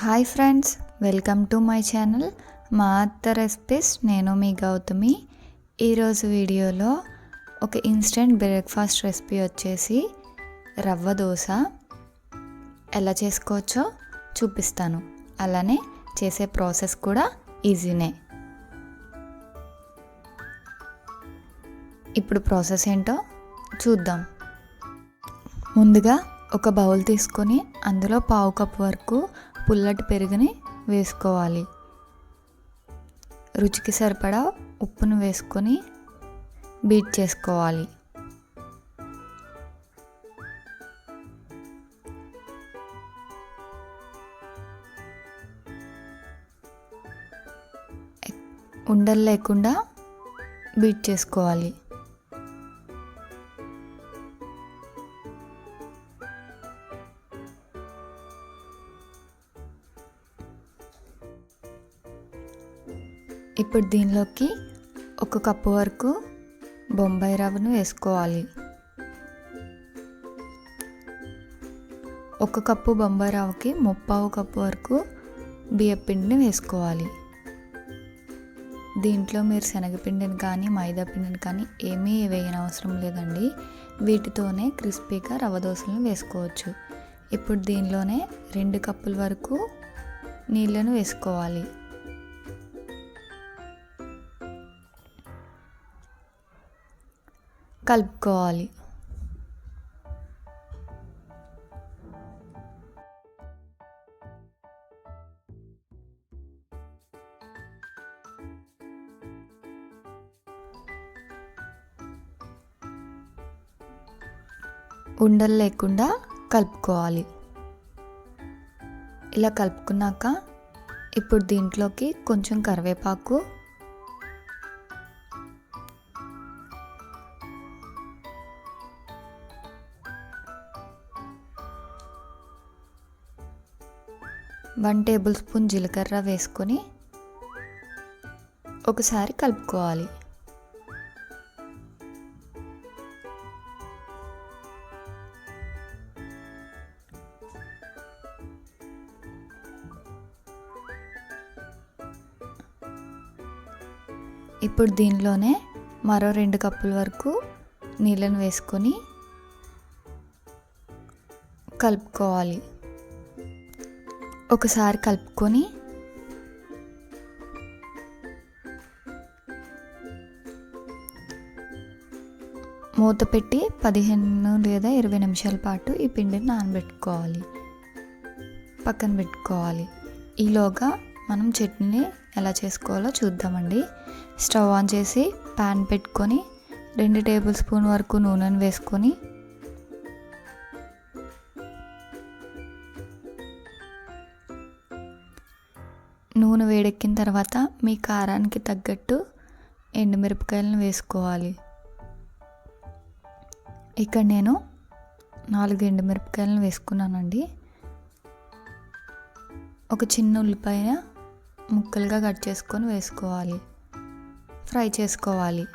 Hi friends welcome to my channel మా అత్త recipes. నేను మీ గౌతమి. ఈరోజు వీడియోలో ఒక ఇన్స్టెంట్ బ్రేక్ఫాస్ట్ రెసిపీ వచ్చేసి రవ్వ దోశ. ఎలా చేసుకోవచ్చో చూపిస్తాను. అలానే చేసే ప్రాసెస్ కూడా ఈజీనే ఇప్పుడు ప్రాసెస్ ఏంటో చూద్దాం. ముందుగా ఒక బౌల్ తీసుకొని అందులో పావు కప్ వరకు పుల్లటి పెరుగుని వేసుకోవాలి. రుచికి సరిపడా ఉప్పును వేసుకొని బీట్ చేసుకోవాలి. ఉండలు లేకుండా బీట్ చేసుకోవాలి. ఇప్పుడు దీనిలోకి ఒక కప్పు వరకు బొంబాయి రవ్వను వేసుకోవాలి. ఒక కప్పు బొంబాయి రవ్వకి ముప్పావు కప్పు వరకు బియ్యపిండిని వేసుకోవాలి. దీంట్లో మీరు శనగపిండిని కానీ మైదా పిండిని కానీ ఏమీ వేయని అవసరం లేదండి. వీటితోనే క్రిస్పీగా రవ్వ దోశలను వేసుకోవచ్చు. ఇప్పుడు దీనిలోనే రెండు కప్పుల వరకు నీళ్ళను వేసుకోవాలి. కలుపుకోవాలి. ఉండలు లేకుండా కలుపుకోవాలి. ఇలా కలుపుకున్నాక ఇప్పుడు దీంట్లోకి కొంచెం కరివేపాకు వన్ టేబుల్ స్పూన్ జీలకర్ర వేసుకొని ఒకసారి కలుపుకోవాలి. ఇప్పుడు దీనిలోనే మరో రెండు కప్పుల వరకు నీళ్ళను వేసుకొని కలుపుకోవాలి. ఒకసారి కలుపుకొని మూత పెట్టి పదిహేను లేదా ఇరవై నిమిషాల పాటు ఈ పిండిని నానబెట్టుకోవాలి. పక్కన పెట్టుకోవాలి. ఈలోగా మనం చట్నీని ఎలా చేసుకోవాలో చూద్దామండి. స్టవ్ ఆన్ చేసి ప్యాన్ పెట్టుకొని రెండు టేబుల్ స్పూన్ వరకు నూనెను వేసుకొని ఎక్కిన తర్వాత మీ కారానికి తగ్గట్టు ఎండుమిరపకాయలను వేసుకోవాలి. ఇక్కడ నేను నాలుగు ఎండుమిరపకాయలను వేసుకున్నానండి. ఒక చిన్న ఉల్లిపాయ ముక్కలుగా కట్ చేసుకొని వేసుకోవాలి. ఫ్రై చేసుకోవాలి.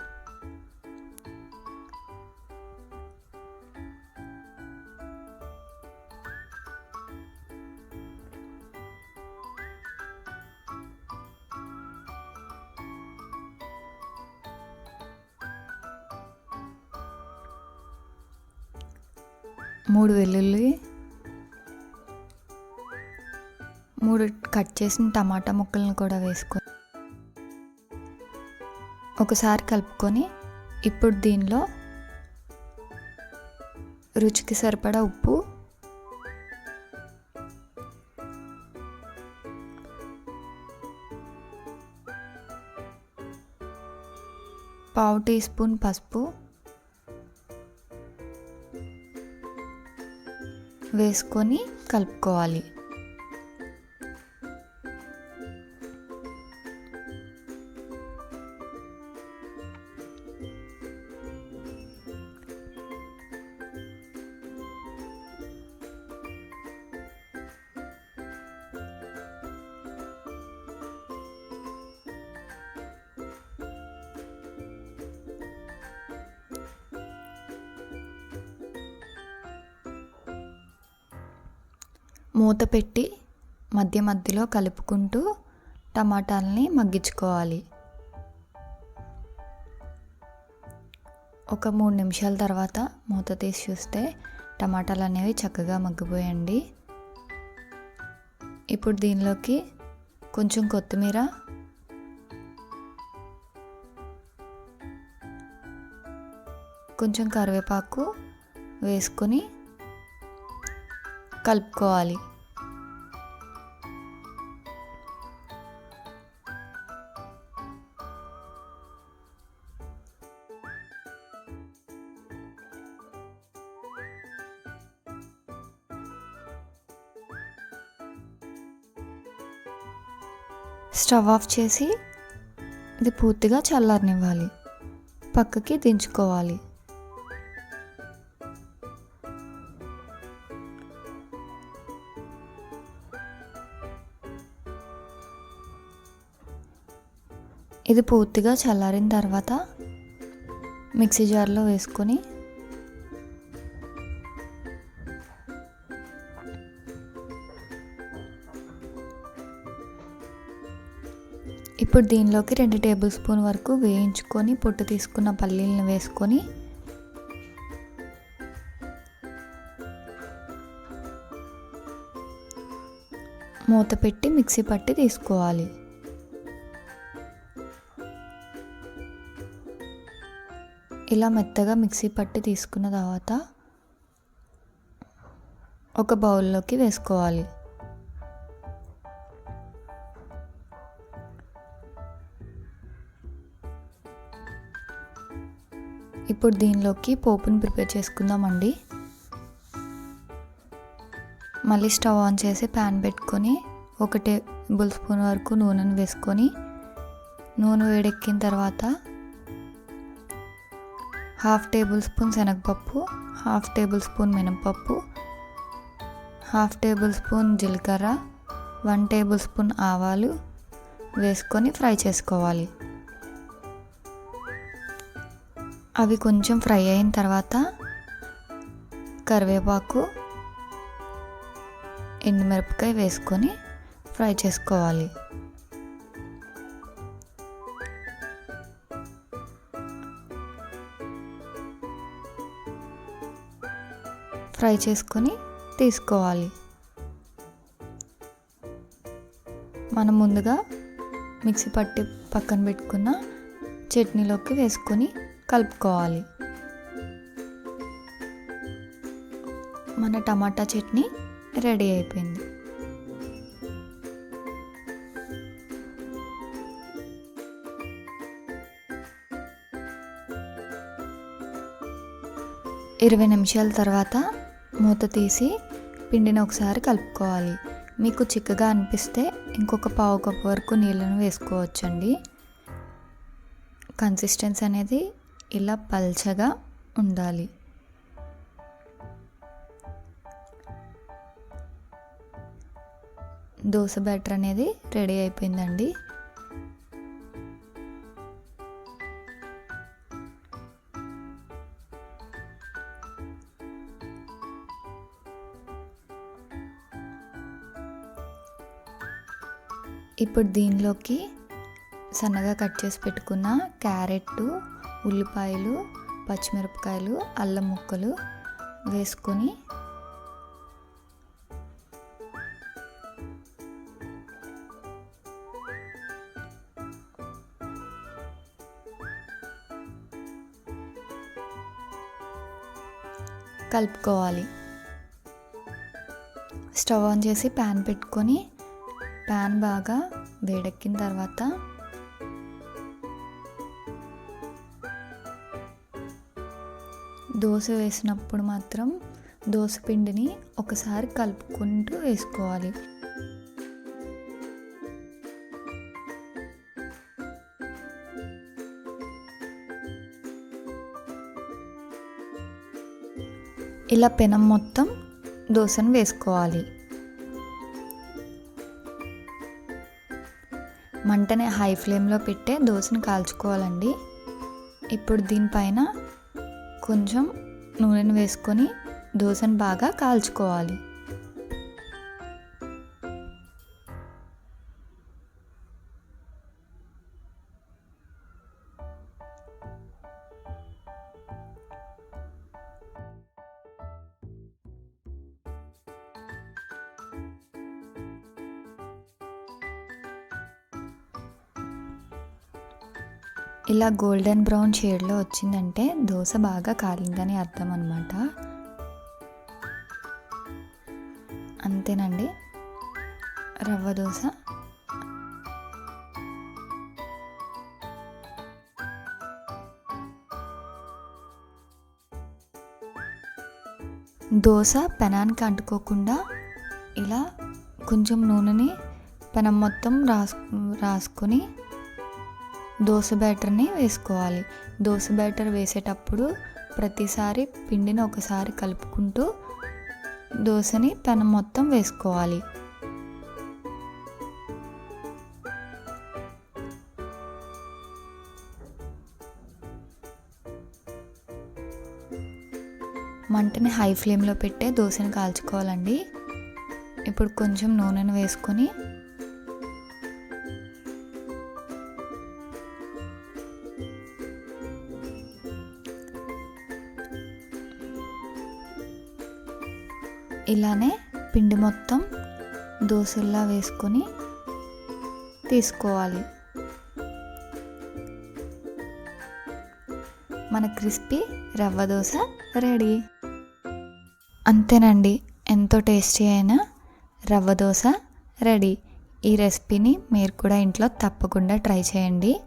మూడు వెల్లుల్లి మూడు కట్ చేసిన టమాటా ముక్కలను కూడా వేసుకొని ఒకసారి కలుపుకొని ఇప్పుడు దీనిలో రుచికి సరిపడా ఉప్పు పావు టీ స్పూన్ పసుపు వేసుకొని కలుపుకోవాలి. మూత పెట్టి మధ్య మధ్యలో కలుపుకుంటూ టమాటాలని మగ్గించుకోవాలి. ఒక మూడు నిమిషాల తర్వాత మూత తీసి చూస్తే టమాటాలు అనేవి చక్కగా మగ్గిపోయండి. ఇప్పుడు దీనిలోకి కొంచెం కొత్తిమీర కొంచెం కరివేపాకు వేసుకొని కలుపుకోవాలి. స్టవ్ ఆఫ్ చేసి ఇది పూర్తిగా చల్లారనివ్వాలి. పక్కకి దించుకోవాలి. ఇది పూర్తిగా చల్లారిన తర్వాత మిక్సీ జార్లో వేసుకొని ఇప్పుడు దీనిలోకి రెండు టేబుల్ స్పూన్ వరకు వేయించుకొని పొట్టు తీసుకున్న పల్లీలను వేసుకొని మూత పెట్టి మిక్సీ పట్టి తీసుకోవాలి. ఇలా మెత్తగా మిక్సీ పట్టి తీసుకున్న తర్వాత ఒక బౌల్లోకి వేసుకోవాలి. ఇప్పుడు దీనిలోకి పోపుని ప్రిపేర్ చేసుకుందామండి. మళ్ళీ స్టవ్ ఆన్ చేసి ప్యాన్ పెట్టుకొని ఒక టేబుల్ స్పూన్ వరకు నూనెను వేసుకొని నూనె వేడెక్కిన తర్వాత హాఫ్ టేబుల్ స్పూన్ శనగపప్పు హాఫ్ టేబుల్ స్పూన్ మినపప్పు హాఫ్ టేబుల్ స్పూన్ జీలకర్ర వన్ టేబుల్ స్పూన్ ఆవాలు వేసుకొని ఫ్రై చేసుకోవాలి. అవి కొంచెం ఫ్రై అయిన తర్వాత కరివేపాకు ఎండుమిరపకాయ వేసుకొని ఫ్రై చేసుకోవాలి. ఫ్రై చేసుకొని తీసుకోవాలి. మనం ముందుగా మిక్సీ పట్టి పక్కన పెట్టుకున్న చట్నీలోకి వేసుకొని కలుపుకోవాలి. మన టమాటా చట్నీ రెడీ అయిపోయింది. ఇరవై నిమిషాల తర్వాత మూత తీసి పిండిని ఒకసారి కలుపుకోవాలి. మీకు చిక్కగా అనిపిస్తే ఇంకొక పావు కప్పు వరకు నీళ్ళను వేసుకోవచ్చండి. కన్సిస్టెన్సీ అనేది ఇలా పల్చగా ఉండాలి. దోశ బ్యాటర్ అనేది రెడీ అయిపోయిందండి. ఇప్పుడు దీనిలోకి సన్నగా కట్ చేసి పెట్టుకున్న క్యారెట్ ఉల్లిపాయలు పచ్చిమిరపకాయలు అల్లం ముక్కలు వేసుకొని కలుపుకోవాలి. స్టవ్ ఆన్ చేసి ప్యాన్ పెట్టుకొని ప్యాన్ బాగా వేడెక్కిన తర్వాత దోశ వేసినప్పుడు మాత్రం దోశ పిండిని ఒకసారి కలుపుకుంటూ వేసుకోవాలి. ఇలా పెనం మొత్తం దోశను వేసుకోవాలి. మంటని హై ఫ్లేమ్లో పెట్టే దోశను కాల్చుకోవాలండి. ఇప్పుడు దీనిపైన కొంచెం నూనెను వేసుకొని దోశను బాగా కాల్చుకోవాలి. ఇలా గోల్డెన్ బ్రౌన్ షేడ్లో వచ్చిందంటే దోశ బాగా కాలిందని అర్థం అనమాట అంతేనండి. రవ్వ దోశ. దోశ పెనానికి అంటుకోకుండా ఇలా కొంచెం నూనెని పెనం మొత్తం రాసు రాసుకొని దోశ బ్యాటర్ని వేసుకోవాలి. దోశ బ్యాటర్ వేసేటప్పుడు ప్రతిసారి పిండిని ఒకసారి కలుపుకుంటూ దోశని పెనం మొత్తం వేసుకోవాలి. మంటని హై ఫ్లేమ్లో పెట్టే దోశని కాల్చుకోవాలండి. ఇప్పుడు కొంచెం నూనెను వేసుకొని ఇలానే పిండి మొత్తం దోశల్లా వేసుకొని తీసుకోవాలి. మన క్రిస్పీ రవ్వ దోశ రెడీ. అంతేనండి ఎంతో టేస్టీ అయిన రవ్వ దోశ రెడీ. ఈ రెసిపీని మీరు కూడా ఇంట్లో తప్పకుండా ట్రై చేయండి.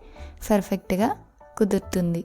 పర్ఫెక్ట్గా కుదురుతుంది.